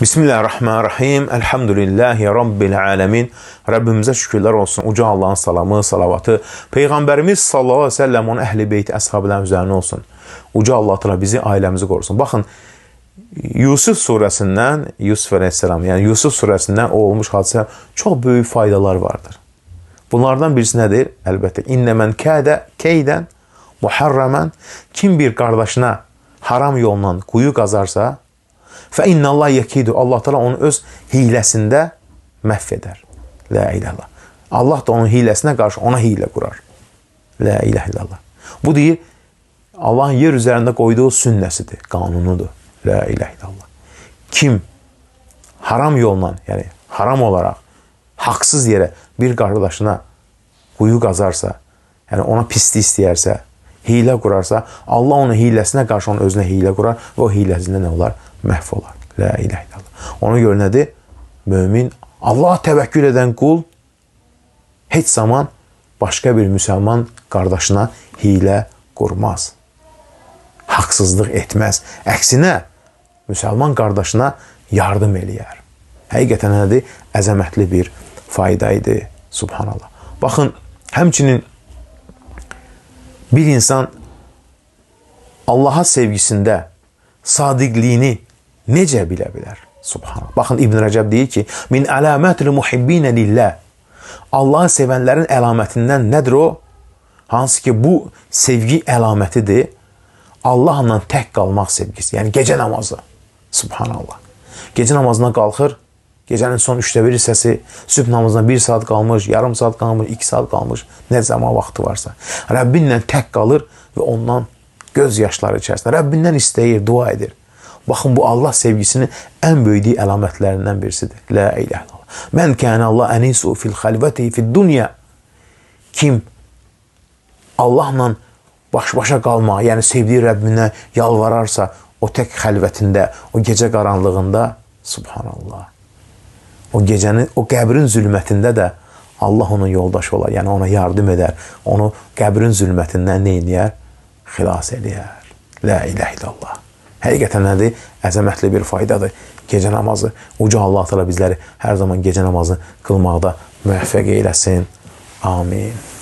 Bismillahirrahmanirrahim. Elhamdülillahi Rabbil alemin. Rabbimizə şükürlər olsun. Uca Allahın salamı, salavatı, Peyğəmbərimiz sallallahu aleyhi ve sellem, onun əhli beyti, əshabıların üzərinə olsun. Uca Allah təala bizi, ailəmizi qorusun. Baxın, Yusuf surəsindən, Yusuf əleyhissalam, yəni Yusuf surəsindən o olmuş hadisə çox böyük faydalar vardır. Bunlardan birisi nədir? Əlbəttə, innəmən kədə keydən muharraman kim bir qardaşına haram yolla quyu qazarsa, Fə innallah yekidu. Allah Teala onu öz hiləsində məhv edər. La ilahe illallah. Allah da onun hiləsinə qarşı ona hilə qurar. La ilahe illallah. Bu deyir Allahın yer üzərində qoyduğu sünnəsidir, qanunudur. La ilahe illallah. Kim haram yolla, yəni haram olaraq haqsız yerə bir qardaşına quyu qazarsa, yəni ona pislik istəyərsə, hilə qurarsa, Allah onun hiləsinə qarşı onun özünə hilə qurar və o hiləsində nə olar? Məhv olar. La ilahe illallah. Ona görə nədir? Mömin Allaha təvəkkül edən qul heç zaman başqa bir müsəlman qardaşına hilə qurmaz. Haqsızlıq etməz. Əksinə müsəlman qardaşına yardım eləyər. Həqiqətən nədir? Əzəmətli bir fayda idi. Subhanallah. Baxın, həmçinin bir insan Allaha sevgisində sadiqliyini necə bilə bilər? Subhanallah. Baxın İbn Rəcəb deyir ki, min əlamətil muhibbinə lillah. Allahı sevənlərin əlamətindən nədir o? Hansı ki bu sevgi əlamətidir. Allahla tək qalmaq sevgisi. Yəni gecə namazı. Subhanallah. Gecə namazına qalxır, gecənin son üçdə bir hissəsi, sübh namazına bir saat qalmış, yarım saat qalmış, iki saat qalmış, nə zaman vaxtı varsa. Rəbbinlə tək qalır və ondan göz yaşları içərisində. Rəbbindən istəyir, dua edir. Baxın bu Allah sevgisinin ən böyük əlamətlərindən birisidir. La ilahe illallah. Mən kana Allah anisu fil xalvati fid dunya. Kim Allahla baş-başa qalmağa, yəni sevdiyi Rəbbinə yalvararsa, o tək xəlvətində, o gecə qaranlığında subhanallah. O gecənin, o qəbrin zülmətində də Allah onun yoldaşı olar, yəni ona yardım edər. Onu qəbrin zülmətindən nə edər? Xilas edər. La ilahe illallah. Həqiqətən nədir? Əzəmətli bir faydadır. Gecə namazı. Uca Allah təala bizləri hər zaman gecə namazı qılmaqda müvəffəq eyləsin. Amin.